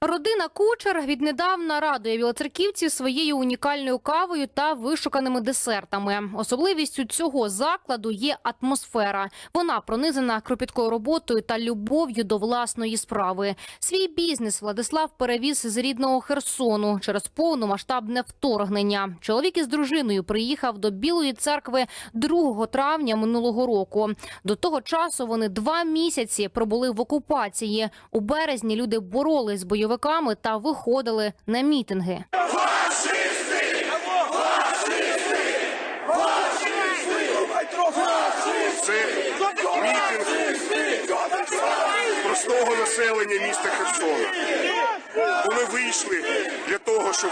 Родина Кучер віднедавна радує білоцерківців своєю унікальною кавою та вишуканими десертами. Особливістю цього закладу є атмосфера. Вона пронизана кропіткою роботою та любов'ю до власної справи. Свій бізнес Владислав перевіз з рідного Херсону через повномасштабне вторгнення. Чоловік із дружиною приїхав до Білої церкви 2 травня минулого року. До того часу вони два місяці пробули в окупації. У березні люди боролись з бойовиками та виходили на мітинги. Це мітинг простого населення міста Херсона. Вони вийшли для того, щоб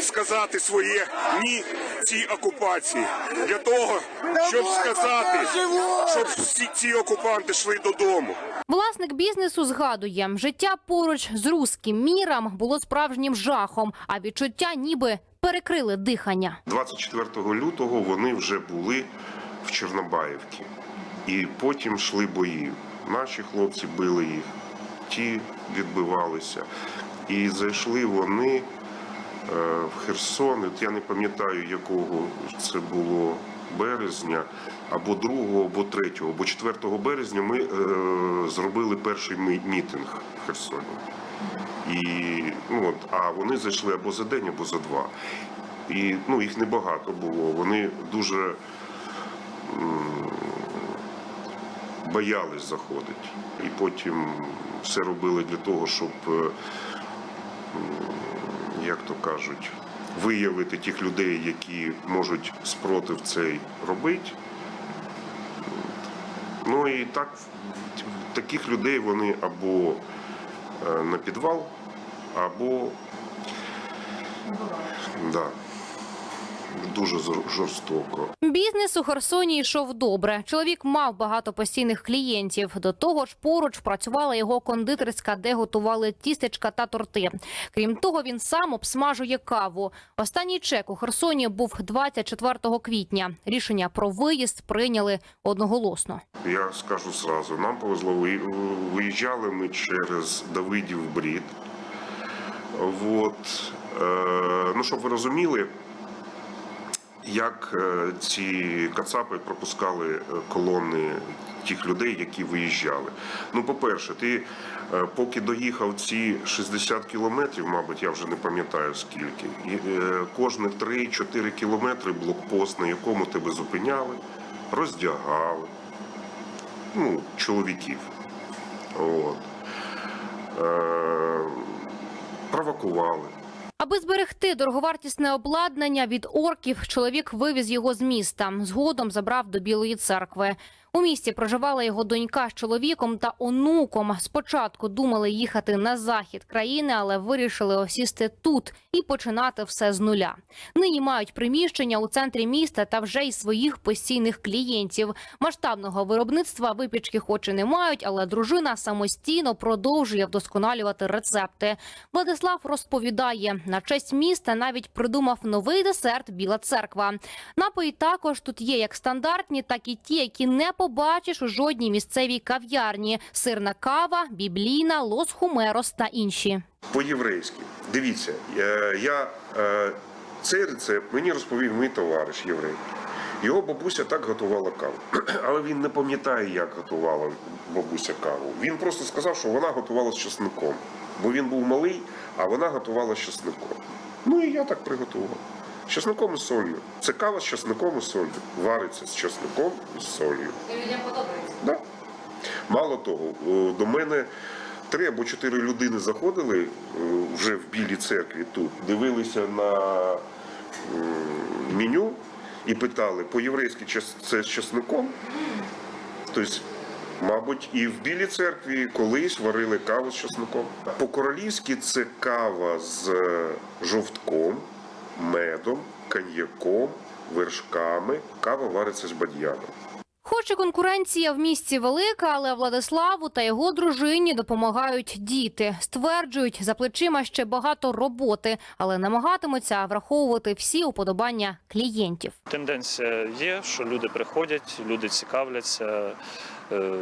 сказати своє ні цій окупації, для того, щоб сказати, щоб всі ці окупанти йшли додому. Власник бізнесу згадує, життя поруч з руським міром було справжнім жахом, а відчуття ніби перекрили дихання. 24 лютого вони вже були в Чорнобаївці. І потім йшли бої. Наші хлопці били їх, ті відбивалися. І зайшли вони в Херсон. От я не пам'ятаю, якого це було березня, або 2, або 3, бо 4 березня ми е, зробили перший мітинг в Херсоні. І, ну, от, а вони зайшли або за день, або за два. І ну, їх небагато було. Вони дуже боялись заходити. І потім все робили для того, щоб, е, як то кажуть, виявити тих людей, які можуть спротив цей робити. Ну і так, таких людей вони або е, на підвал, або да, дуже жорстоко. Бізнес у Херсоні йшов добре. Чоловік мав багато постійних клієнтів. До того ж, поруч працювала його кондитерська, де готували тістечка та торти. Крім того, він сам обсмажує каву. Останній чек у Херсоні був 24 квітня. Рішення про виїзд прийняли одноголосно. Я скажу сразу, нам повезло, виїжджали ми через Давидів Брід. Вот. Е, ну, щоб ви розуміли, як е, ці кацапи пропускали е, колони тих людей, які виїжджали. Ну, по-перше, ти е, поки доїхав ці 60 кілометрів, мабуть, я вже не пам'ятаю скільки, і, кожних 3-4 кілометри блокпост, на якому тебе зупиняли, роздягали ну, чоловіків. От. Провокували. Аби зберегти дороговартісне обладнання від орків, чоловік вивіз його з міста. Згодом забрав до Білої церкви. У місті проживала його донька з чоловіком та онуком. Спочатку думали їхати на захід країни, але вирішили осісти тут і починати все з нуля. Нині мають приміщення у центрі міста та вже й своїх постійних клієнтів. Масштабного виробництва випічки хоч і не мають, але дружина самостійно продовжує вдосконалювати рецепти. Владислав розповідає, на честь міста навіть придумав новий десерт Біла церква. Напої також тут є як стандартні, так і ті, які не побачиш у жодній місцевій кав'ярні: сирна кава, біблійна, лос хумерос та інші. По-єврейськи. Дивіться, е, я, е, цей рецепт мені розповів мій товариш єврей. Його бабуся так готувала каву. Але він не пам'ятає, як готувала бабуся каву. Він просто сказав, що вона готувала з чесником. Бо він був малий, а вона готувала з чесником. Ну і я так приготував. З чесником і солью. Це кава з чесником і солью. Вариться з чесником і солью. Людям подобається. Да. Мало того, до мене три або чотири людини заходили е, вже в білій церкві тут, дивилися на меню і питали, по-єврейськи це з чесником. Тобто, мабуть, і в білій церкві колись варили каву з чесником. По-королівськи це кава з е, жовтком, медом, коньяком, вершками. Кава вариться з бадьяном. Хоч і конкуренція в місті велика, але Владиславу та його дружині допомагають діти. Стверджують, за плечима ще багато роботи, але намагатимуться враховувати всі уподобання клієнтів. Тенденція є, що люди приходять, люди цікавляться. е,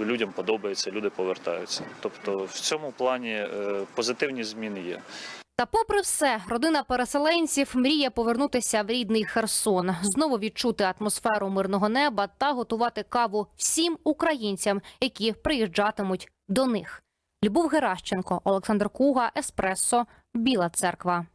людям подобається, люди повертаються. Тобто, в цьому плані е, позитивні зміни є. Та, попри все, родина переселенців мріє повернутися в рідний Херсон, знову відчути атмосферу мирного неба та готувати каву всім українцям, які приїжджатимуть до них. Любов Геращенко, Олександр Куга, Еспресо, Біла Церква.